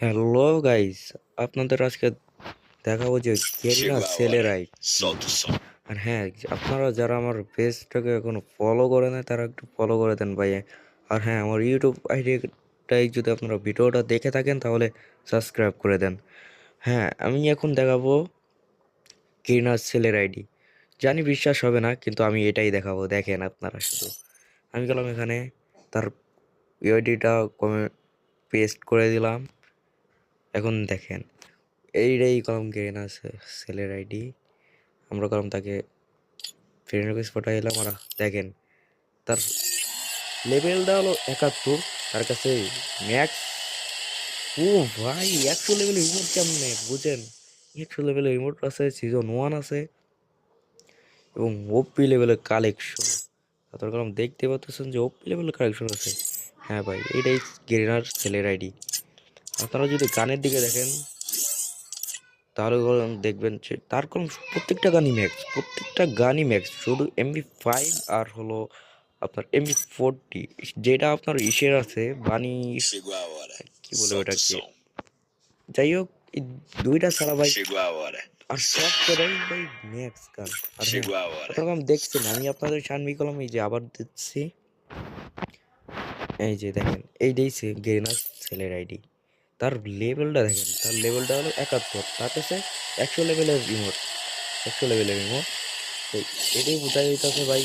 Hello guys আপনাদের আজকে দেখাবো যে গেরিনা সেলেরাই Solta o som. আর হ্যাঁ আপনারা যারা আমার পেজটাকে এখনও ফলো করে নেয় তারা একটু ফলো করে দেন ভাই। আর হ্যাঁ আমার ইউটিউব আইডিটাই যদি আপনারা ভিডিওটা দেখে থাকেন তাহলে সাবস্ক্রাইব করে দেন। হ্যাঁ আমি এখন দেখাবো গেরিনার সেলের আইডি। জানি বিশ্বাস হবে না কিন্তু আমি এটাই দেখাবো। দেখেন আপনারা শুধু। আমি গেলাম এখানে তার আইডিটা কমে পেস্ট করে দিলাম। এখন দেখেন এইটাই কলম গেরিনা সেলের আইডি, আমরা কলম তাকে ফ্রেন্ড রিকোয়েস্ট পাঠাই এলাম, আর দেখেন, তার লেভেলটা হলো একাত্তর, তার কাছে ম্যাক্স ও ভাই, একশো লেভেল ইমোট কেমনে, বুঝেন? একশো লেভেলের ইমোট আছে সিজন ওয়ান আছে, এবং ওপি লেভেলের কালেকশন তারপর কলম দেখতে পাচ্ছেন যে ওপি লেভেলের কালেকশন আছে। হ্যাঁ ভাই এটাই গেরিনার ছেলের আইডি। আপনারা যদি গানের দিকে দেখেন, তাহলে দেখবেন যে তার কলম প্রত্যেকটা গানই ম্যাক্স প্রত্যেকটা গানই ম্যাক্স শুধু এমবি ফাইভ আর হলো আপনার এমবি ফোরটি যেটা আপনার ইসের আছে hora. কি বলে ওটাকে যাই হোক, এই দুইটা ছাড়া ভাই, আর সব ভাই ম্যাক্স গান আর হ্যাঁ. আপনারা আমি দেখছেন, আমি আপনাদের শানবি কলম এই যে আবার দিচ্ছি এই যে দেখেন, এইটাই সে গেরিনার ছেলের আইডি তার লেভেলটা দেখেন, তার লেভেলটা হলো একাত্তর, তার কাছে একশো লেভেলের রিমোট একশো লেভেলের রিমোট তো এটাই বোঝা যাইতেছে ভাই,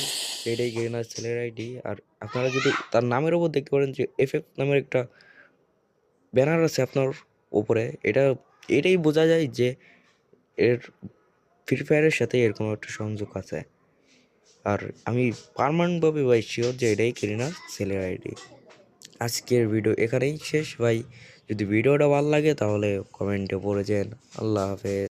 এটাই গেরিনার ছেলের আইডি আর আপনারা যদি তার নামের ওপর দেখতে পারেন যে এফ এফ নামের একটা ব্যানার আছে আপনার উপরে, এটা, এটাই বোঝা যায় যে এর ফ্রি ফায়ারের সাথে এর কোনো একটা সংযোগ আছে। আর আমি পারমানেন্টভাবে ভাই শিওর যে এটাই কেরিনা সেলের আইডি আজকের ভিডিও এখানেই শেষ ভাই। যদি ভিডিওটা ভালো লাগে তাহলে কমেন্টে পড়ে যান। আল্লাহ হাফেজ।